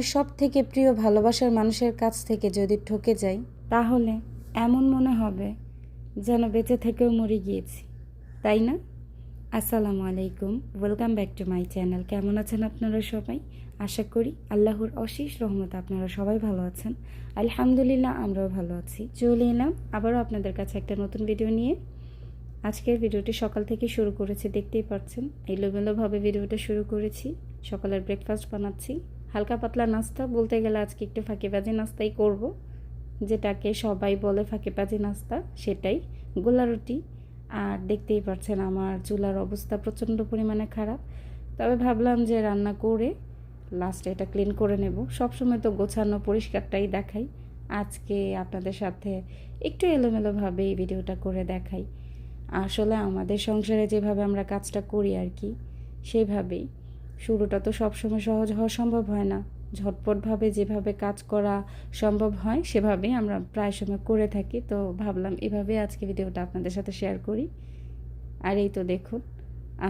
জীবনের সব থেকে প্রিয় ভালোবাসার মানুষের কাছ থেকে যদি ঠকে যাই, তাহলে এমন মনে হবে যেন বেঁচে থেকেও মরে গিয়েছি। তাই না? আসসালামু আলাইকুম। Welcome back to my channel কেমন আছেন আপনারা সবাই? আশা করি আল্লাহর অশেষ রহমত আপনারা সবাই ভালো আছেন। আলহামদুলিল্লাহ, আমরাও ভালো আছি। চলে এলাম আবারও আপনাদের কাছে একটা নতুন ভিডিও নিয়ে। আজকের ভিডিওটি সকাল থেকে শুরু করেছি, দেখতেই পাচ্ছেন। এলোমেলোভাবে ভিডিওটা শুরু করেছি। সকালের ব্রেকফাস্ট বানাচ্ছি। হালকা পাতলা নাস্তা বলতে গেলে আজকে একটু ফাঁকিবাজি নাস্তাই করব, যেটাকে সবাই বলে ফাঁকিবাজি নাস্তা, সেটাই। গোলা রুটি, আর দেখতেই পাচ্ছেন আমার চুলার অবস্থা প্রচণ্ড পরিমাণে খারাপ। তবে ভাবলাম যে রান্না করে লাস্টে এটা ক্লিন করে নেব। সবসময় তো গোছানো পরিষ্কারটাই দেখাই। আজকে আপনাদের সাথে একটু এলোমেলোভাবে এই ভিডিওটা করে দেখাই। আসলে আমাদের সংসারে যেভাবে আমরা কাজটা করি আর কি সেইভাবেই শুরুটা তো সবসময় সহজ হওয়া সম্ভব হয় না। ঝটপটভাবে যেভাবে কাজ করা সম্ভব হয়, সেভাবেই আমরা প্রায় সময় করে থাকি। তো ভাবলাম এভাবে আজকে ভিডিওটা আপনাদের সাথে শেয়ার করি। আর এই তো দেখুন,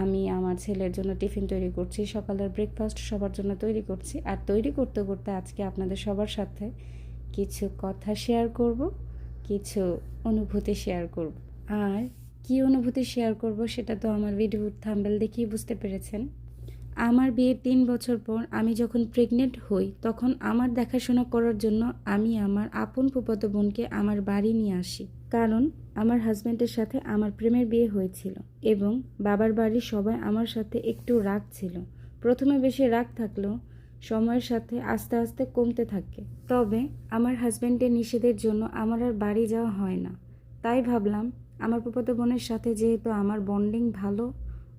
আমি আমার ছেলের জন্য টিফিন তৈরি করছি, সকালের ব্রেকফাস্ট সবার জন্য তৈরি করছি। আর তৈরি করতে করতে আজকে আপনাদের সবার সাথে কিছু কথা শেয়ার করব, কিছু অনুভূতি শেয়ার করব। আর কি অনুভূতি শেয়ার করব সেটা তো আমার ভিডিও থাম্বেল দেখেই বুঝতে পেরেছেন। আমার বিয়ের তিন বছর পর আমি যখন প্রেগনেন্ট হই, তখন আমার দেখাশোনা করার জন্য আমি আমার আপন ফুপাতো বোনকে আমার বাড়ি নিয়ে আসি। কারণ, আমার হাজব্যান্ডের সাথে আমার প্রেমের বিয়ে হয়েছিল এবং বাবার বাড়ির সবাই আমার সাথে একটু রাগ ছিল। প্রথমে বেশি রাগ থাকলেও সময়ের সাথে আস্তে আস্তে কমতে থাকে। তবে, আমার হাজব্যান্ডের নিষেধের জন্য আমার আর বাড়ি যাওয়া হয় না। তাই ভাবলাম, আমার ফুপাতো বোনের সাথে যেহেতু আমার বন্ডিং ভালো,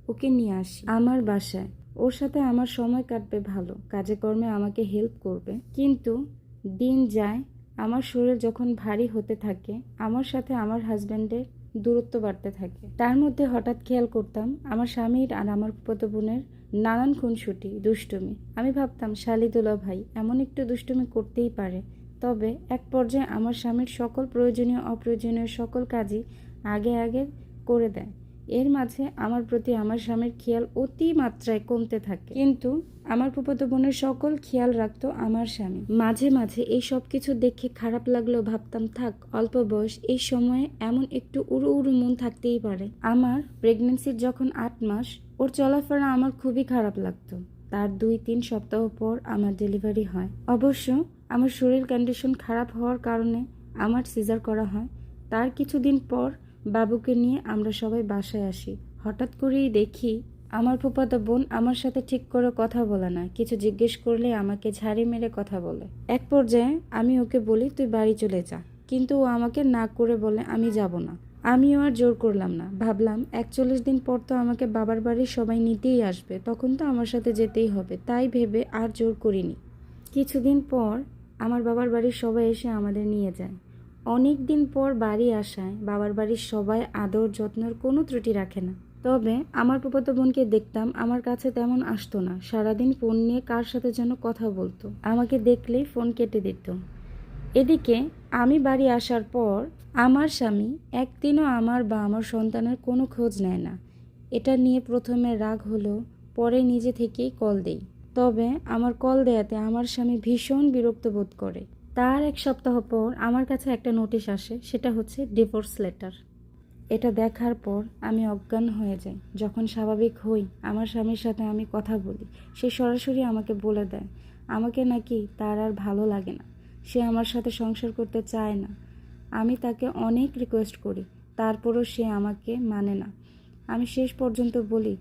ওকে নিয়ে আসি। আমার বাসায় ওর সাথে আমার সময় কাটবে ভালো, কাজে কর্মে আমাকে হেল্প করবে। কিন্তু দিন যায়, আমার শরীর যখন ভারী হতে থাকে, আমার সাথে আমার হাজব্যান্ডের দূরত্ব বাড়তে থাকে। তার মধ্যে হঠাৎ খেয়াল করতাম, আমার স্বামীর আর আমার ফুপাতো বোনের নানান খুনসুটি, দুষ্টুমি। আমি ভাবতাম শালিদুলা ভাই, এমন একটু দুষ্টুমি করতেই পারে। তবে এক পর্যায়ে আমার স্বামীর সকল প্রয়োজনীয়, অপ্রয়োজনীয় সকল কাজই আগে আগে করে দেয়। এর মাঝে আমার প্রতি আমার স্বামীর খেয়াল অতি মাত্রায় কমতে থাকে। কিন্তু আমার ফুপাতো বোনের সকল খেয়াল রাখতো আমার স্বামী। মাঝে মাঝে এই সব কিছু দেখে খারাপ লাগলেও ভাবতাম, থাক, অল্প বয়স, এই সময়ে এমন একটু উড়ু উড়ু মন থাকতেই পারে। আমার প্রেগনেন্সির যখন আট মাস, ওর চলাফেরা আমার খুবই খারাপ লাগতো। তার দুই তিন সপ্তাহ পর আমার ডেলিভারি হয়। অবশ্য আমার শরীর কন্ডিশন খারাপ হওয়ার কারণে আমার সিজার করা হয়। তার কিছুদিন পর বাবুকে নিয়ে আমরা সবাই বাসায় আসি। হঠাৎ করেই দেখি আমার ফুপাতো বোন আমার সাথে ঠিক করে কথা বলে না। কিছু জিজ্ঞেস করলে আমাকে ঝাড়ি মেরে কথা বলে। এক পর্যায়ে আমি ওকে বলি, তুই বাড়ি চলে যা। কিন্তু ও আমাকে না করে বলে, আমি যাব না। আমিও আর জোর করলাম না। ভাবলাম, একচল্লিশ দিন পর তো আমাকে বাবার বাড়ির সবাই নিতেই আসবে। তখন তো আমার সাথে যেতেই হবে। তাই ভেবে আর জোর করিনি। কিছুদিন পর আমার বাবার বাড়ির সবাই এসে আমাদের নিয়ে যায়। অনেক দিন পর বাড়ি আসায় বাবার বাড়ির সবাই আদর যত্নের কোনো ত্রুটি রাখে না। তবে আমার ফুপাতো বোনকে দেখতাম আমার কাছে তেমন আসতো না। সারাদিন ফোন নিয়ে কার সাথে যেন কথা বলতো। আমাকে দেখলেই ফোন কেটে দিত। এদিকে আমি বাড়ি আসার পর আমার স্বামী একদিনও আমার বা আমার সন্তানের কোনো খোঁজ নেয় না। এটা নিয়ে প্রথমে রাগ হলো পরে নিজে থেকেই কল দেই। তবে আমার কল দেয়াতে আমার স্বামী ভীষণ বিরক্ত বোধ করে। তার এক সপ্তাহ পর আমার কাছে একটা নোটিশ আসে, সেটা হচ্ছে ডিভোর্স লেটার এটা দেখার পর আমি অজ্ঞান হয়ে যাই। যখন স্বাভাবিক হই, আমার স্বামীর সাথে আমি কথা বলি, সে সরাসরি আমাকে বলে দেয়, আমাকে নাকি তার আর ভালো লাগে না। সে আমার সাথে সংসার করতে চায় না। আমি তাকে অনেক রিকোয়েস্ট করি, তারপরও সে আমাকে মানে না। আমি শেষ পর্যন্ত বলি,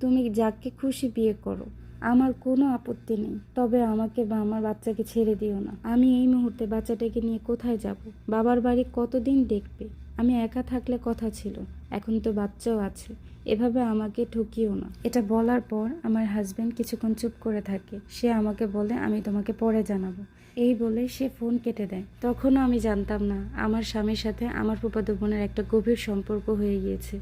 তুমি যাকে খুশি বিয়ে করো আমার কোনো আপত্তি নেই। তবে আমাকে বা আমার বাচ্চাকে ছেড়ে দিও না। আমি এই মুহূর্তে বাচ্চাটাকে নিয়ে কোথায় যাব? বাবার বাড়ি কতদিন দেখবে? আমি একা থাকলে কথা ছিল। এখন তো বাচ্চাও আছে। এভাবে আমাকে ঠকিও না। এটা বলার পর আমার হাজব্যান্ড কিছুক্ষণ চুপ করে থাকে। সে আমাকে বলে, আমি তোমাকে পরে জানাব। এই বলে সে ফোন কেটে দেয়। তখনও আমি জানতাম না, আমার স্বামীর সাথে আমার ফুপাতো বোনের একটা গভীর সম্পর্ক হয়ে গিয়েছে।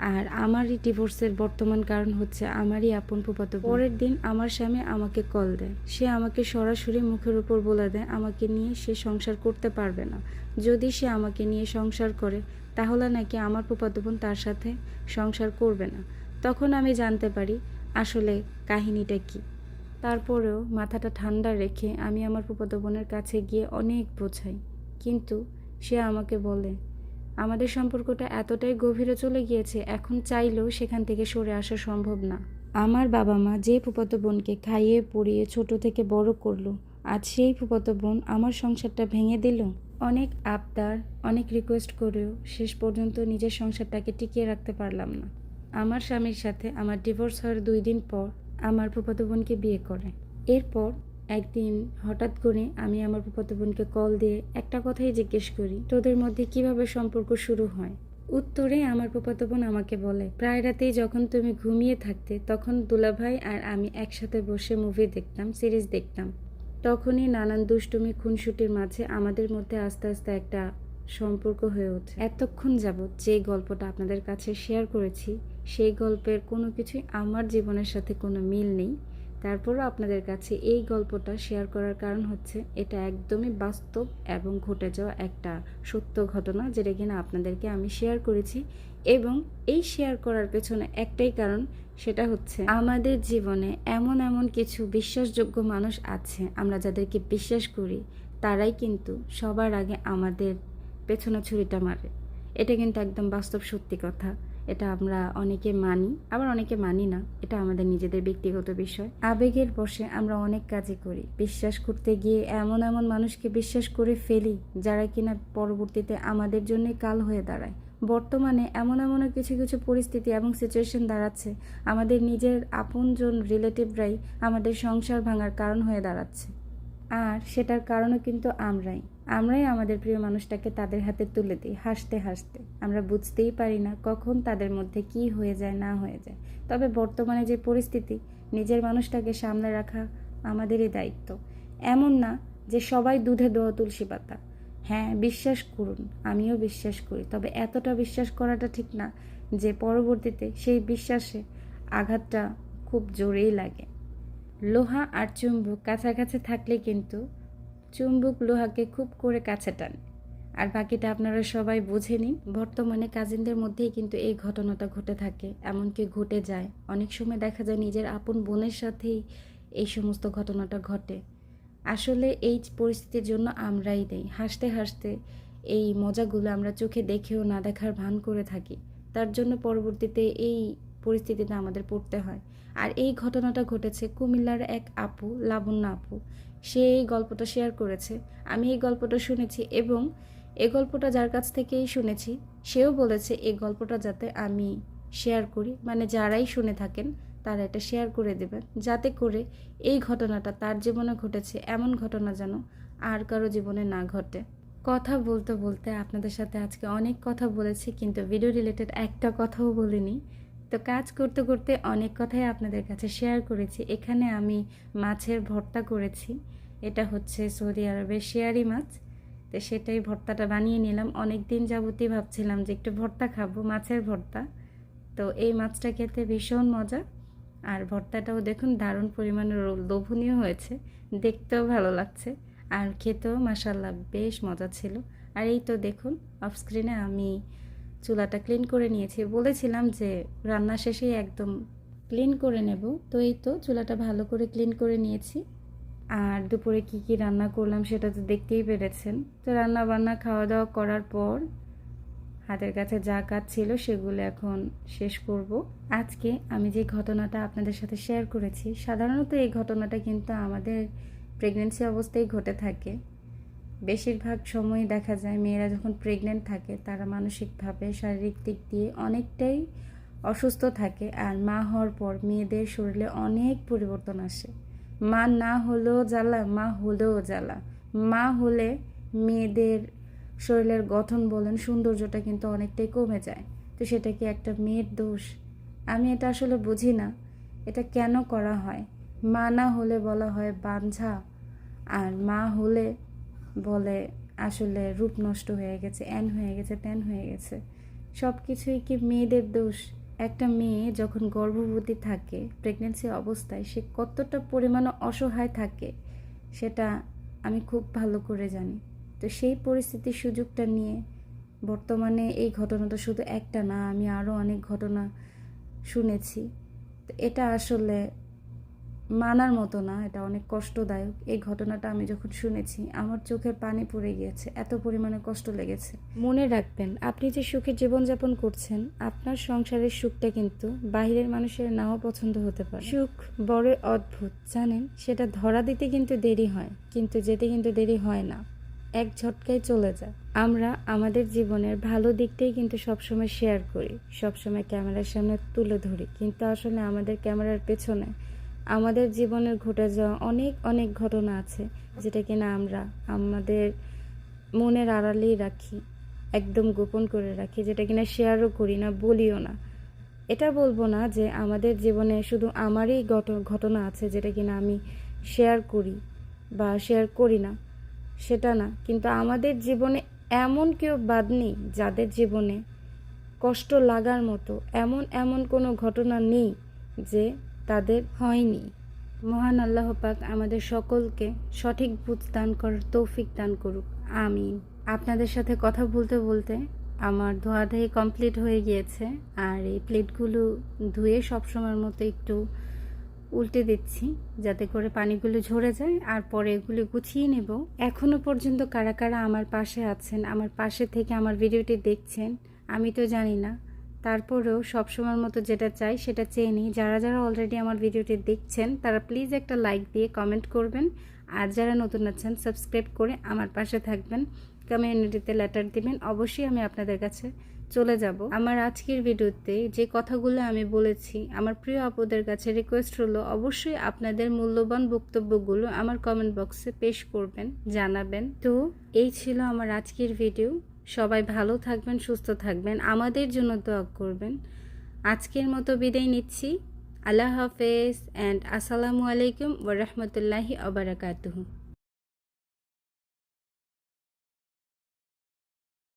আর আমারই ডিভোর্সের বর্তমান কারণ হচ্ছে আমারই আপন ফুপাতো পরের দিন আমার স্বামী আমাকে কল দেয়। সে আমাকে সরাসরি মুখের উপর বলে দেয়, আমাকে নিয়ে সে সংসার করতে পারবে না। যদি সে আমাকে নিয়ে সংসার করে, তাহলে নাকি আমার ফুপাতো বোন তার সাথে সংসার করবে না? তখন আমি জানতে পারি আসলে কাহিনীটা কি। তারপরেও মাথাটা ঠান্ডা রেখে আমি আমার ফুফাতো বোনের কাছে গিয়ে অনেক বোঝাই। কিন্তু সে আমাকে বলে আমাদের সম্পর্কটা এতটাই গভীরে চলে গিয়েছে, এখন চাইলেও সেখান থেকে সরে আসা সম্ভব না। আমার বাবা মা যে ফুফাতো বোনকে খাইয়ে, পড়িয়ে, ছোট থেকে বড় করল, আজ সেই ফুফাতো বোন আমার সংসারটা ভেঙে দিল। অনেক আবদার, অনেক রিকোয়েস্ট করেও শেষ পর্যন্ত নিজের সংসারটাকে টিকিয়ে রাখতে পারলাম না। আমার স্বামীর সাথে আমার ডিভোর্স হওয়ার দুই দিন পর আমার ফুফাতো বোনকে বিয়ে করে। এরপর একদিন হঠাৎ করে আমি আমার ফুফাতো বোনকে কল দিয়ে একটা কথাই জিজ্ঞেস করি, তোদের মধ্যে কীভাবে সম্পর্ক শুরু হয়? উত্তরে আমার ফুফাতো বোন আমাকে বলে, প্রায় রাতেই যখন তুমি ঘুমিয়ে থাকতে, তখন দুলাভাই আর আমি একসাথে বসে মুভি দেখতাম সিরিজ দেখতাম। তখনই নানান দুষ্টুমি, খুনসুটির মাঝে আমাদের মধ্যে আস্তে আস্তে একটা সম্পর্ক হয়ে ওঠে। এতক্ষণ যাবৎ যে গল্পটা আপনাদের কাছে শেয়ার করেছি, সেই গল্পের কোনো কিছুই আমার জীবনের সাথে কোনো মিল নেই। তারপরও আপনাদের কাছে এই গল্পটা শেয়ার করার কারণ হচ্ছে, এটা একদমই বাস্তব এবং ঘটে যাওয়া একটা সত্য ঘটনা যেটা কিনা আপনাদেরকে আমি শেয়ার করেছি এবং এই শেয়ার করার পেছনে একটাই কারণ, সেটা হচ্ছে আমাদের জীবনে এমন এমন কিছু বিশ্বাসযোগ্য মানুষ আছে, আমরা যাদেরকে বিশ্বাস করি, তারাই কিন্তু সবার আগে আমাদের পেছনে ছুরিটা মারে। এটা কিন্তু একদম বাস্তব সত্যি কথা। এটা আমরা অনেকে মানি, আবার অনেকে মানি না, এটা আমাদের নিজেদের ব্যক্তিগত বিষয়। আবেগের বসে আমরা অনেক কাজই করি। বিশ্বাস করতে গিয়ে এমন এমন মানুষকে বিশ্বাস করে ফেলি, যারা কিনা পরবর্তীতে আমাদের জন্য কাল হয়ে দাঁড়ায়। বর্তমানে এমন এমন কিছু কিছু পরিস্থিতি এবং সিচুয়েশন দাঁড়াচ্ছে, আমাদের নিজের আপনজন রিলেটিভরাই আমাদের সংসার ভাঙার কারণ হয়ে দাঁড়াচ্ছে। আর সেটার কারণও কিন্তু আমরাই। আমরাই আমাদের প্রিয় মানুষটাকে তাদের হাতে তুলে দিই, হাসতে হাসতে। আমরা বুঝতেই পারি না কখন তাদের মধ্যে কি হয়ে যায়, না হয়ে যায়। তবে বর্তমানে যে পরিস্থিতি, নিজের মানুষটাকে সামনে রাখা আমাদেরই দায়িত্ব। এমন না যে সবাই দুধে দোয়া তুলসী পাতা। হ্যাঁ বিশ্বাস করুন, আমিও বিশ্বাস করি। তবে এতটা বিশ্বাস করাটা ঠিক না যে পরবর্তীতে সেই বিশ্বাসে আঘাতটা খুব জোরেই লাগে। লোহা আর চুম্বক কাছাকাছি থাকলে কিন্তু চুম্বক লোহাকে খুব করে কাছে টানে। আর বাকিটা আপনারা সবাই বুঝে নিন, বর্তমানে কাজিনদের মধ্যেই কিন্তু এই ঘটনাটা ঘটে থাকে, এমনকি ঘটে যায়। অনেক সময় দেখা যায় নিজের আপন বোনের সাথেই এই সমস্ত ঘটনাটা ঘটে। আসলে এই পরিস্থিতির জন্য আমরাই দেই। হাসতে হাসতে এই মজাগুলো আমরা চোখে দেখেও না দেখার ভান করে থাকি। তার জন্য পরবর্তীতে এই পরিস্থিতিতে আমাদের পড়তে হয়। আর এই ঘটনাটা ঘটেছে কুমিল্লার এক আপু, লাবণ্য আপু। সে এই গল্পটা শেয়ার করেছে। আমি এই গল্পটা শুনেছি এবং এই গল্পটা যার কাছ থেকেই শুনেছি, সেও বলেছে এই গল্পটা যাতে আমি শেয়ার করি। মানে যারাই শুনে থাকেন, তারা এটা শেয়ার করে দেবেন। যাতে করে এই ঘটনাটা, তার জীবনে ঘটেছে এমন ঘটনা যেন আর কারও জীবনে না ঘটে। কথা বলতে বলতে আপনাদের সাথে আজকে অনেক কথা বলেছি, কিন্তু ভিডিও রিলেটেড একটা কথাও বলিনি। তো কাজ করতে করতে অনেক কথাই আপনাদের কাছে শেয়ার করেছি। এখানে আমি মাছের ভর্তা করেছি। এটা হচ্ছে সৌদি আরবের শেয়ারি মাছ। তো সেটাই ভর্তাটা বানিয়ে নিলাম। অনেক দিন যাবতই ভাবছিলাম যে একটু ভর্তা খাব, মাছের ভর্তা। তো এই মাছটা খেতে ভীষণ মজা। আর ভর্তাটাও দেখুন দারুণ পরিমাণে লোভনীয় হয়েছে। দেখতেও ভালো লাগছে। আর খেতেও মাসাল্লাহ বেশ মজা ছিল। আর এই তো দেখুন অফ স্ক্রিনে আমি চুলাটা ক্লিন করে নিয়েছি। বলেছিলাম যে রান্না শেষেই একদম ক্লিন করে নেব। তো এই তো চুলাটা ভালো করে ক্লিন করে নিয়েছি। আর দুপুরে কি কি রান্না করলাম সেটা তো দেখতেই পেরেছেন। তো রান্না বান্না খাওয়া দাওয়া করার পর হাতের কাছে যা কাজ ছিল সেগুলো এখন শেষ করব। আজকে আমি যে ঘটনাটা আপনাদের সাথে শেয়ার করেছি, সাধারণত এই ঘটনাটা কিন্তু আমাদের প্রেগনেন্সি অবস্থায় ঘটে থাকে। বেশিরভাগ সময় দেখা যায় মেয়েরা যখন প্রেগনেন্ট থাকে, তারা মানসিকভাবে শারীরিক দিক দিয়ে অনেকটাই অসুস্থ থাকে আর মা হওয়ার পর মেয়েদের শরীরে অনেক পরিবর্তন আসে। মা না হলেও জ্বালা, মা হলেও জ্বালা। মা হলে মেয়েদের শরীরের গঠন বলেন সৌন্দর্যটা কিন্তু অনেকটাই কমে যায়। তো সেটা কি একটা মেয়ের দোষ? আমি এটা আসলে বুঝি না। এটা কেন করা হয়? মা না হলে বলা হয় বাঞ্ঝা আর মা হলে বলে আসলে রূপ নষ্ট হয়ে গেছে অ্যান হয়ে গেছে, ত্যান হয়ে গেছে। সব কিছুই কি মেয়েদের দোষ? একটা মেয়ে যখন গর্ভবতী থাকে প্রেগনেন্সি অবস্থায় সে কতটা পরিমাণে অসহায় থাকে, সেটা আমি খুব ভালো করে জানি। তো সেই পরিস্থিতির সুযোগটা নিয়ে বর্তমানে এই ঘটনাটা শুধু একটা না, আমি আরও অনেক ঘটনা শুনেছি। তো এটা আসলে মানার মতো না, এটা অনেক কষ্টদায়ক। এই ঘটনাটা আমি যখন শুনেছি, আমার চোখের পানি পড়ে গিয়েছে, এত পরিমাণে কষ্ট লেগেছে। মনে রাখবেন, আপনি যে সুখে জীবনযাপন করছেন, আপনার সংসারের সুখটা কিন্তু বাইরের মানুষের নাও পছন্দ হতে পারে। সুখ বড় অদ্ভুত, জানেন? সেটা ধরা দিতে কিন্তু দেরি হয়, কিন্তু যেতে কিন্তু দেরি হয় না। এক ঝটকায় চলে যায়। আমরা আমাদের জীবনের ভালো দিকটাই কিন্তু সবসময় শেয়ার করি, সবসময় ক্যামেরার সামনে তুলে ধরি, কিন্তু আসলে আমাদের ক্যামেরার পেছনে আমাদের জীবনের ঘটে যাওয়া অনেক অনেক ঘটনা আছে যেটা কিনা আমরা আমাদের মনের আড়ালেই রাখি, একদম গোপন করে রাখি, যেটা কিনা শেয়ারও করি না, বলিও না। এটা বলব না যে আমাদের জীবনে শুধু আমারই ঘট- ঘটনা আছে যেটা কিনা আমি শেয়ার করি বা শেয়ার করি না, সেটা না। কিন্তু আমাদের জীবনে এমন কেউ বাদ নেই যাদের জীবনে কষ্ট লাগার মতো এমন এমন কোনো ঘটনা নেই যে তাদের হয়নি। মহান আল্লাহ পাক আমাদের সকলকে সঠিক বুঝ দান করার তৌফিক দান করুক। আমিন। আপনাদের সাথে কথা বলতে বলতে আমার ধোয়াধাই কমপ্লিট হয়ে গিয়েছে। আর এই প্লেটগুলো ধুয়ে সবসময়ের মতো একটু উল্টে দিচ্ছি, যাতে করে পানিগুলো ঝরে যায়। আর পরে এগুলো গুছিয়ে নেব। এখনও পর্যন্ত কারা কারা আমার পাশে আছেন, আমার পাশে থেকে আমার ভিডিওটি দেখছেন, আমি তো জানি না। তারপরেও সবসময়ের মতো যেটা চাই সেটা চেয়ে নিই। যারা যারা অলরেডি আমার ভিডিওটি দেখছেন, তারা প্লিজ একটা লাইক দিয়ে কমেন্ট করবেন। আর যারা নতুন আছেন সাবস্ক্রাইব করে আমার পাশে থাকবেন। কমিউনিটিতে লেটার দিবেন। অবশ্যই আমি আপনাদের কাছে চলে যাব। আমার আজকের ভিডিওতে যে কথাগুলো আমি বলেছি, আমার প্রিয় আপুদের কাছে রিকোয়েস্ট হলো, অবশ্যই আপনাদের মূল্যবান বক্তব্যগুলো আমার কমেন্ট বক্সে পেশ করবেন, জানাবেন। তো এই ছিল আমার আজকের ভিডিও সবাই ভালো থাকবেন, সুস্থ থাকবেন। আমাদের জন্য দোয়া করবেন। আজকের মতো বিদায় নিচ্ছি। আল্লাহ হাফেজ অ্যান্ড আসসালামু আলাইকুম ওরহমতুল্লাহি আবরাকাতুহু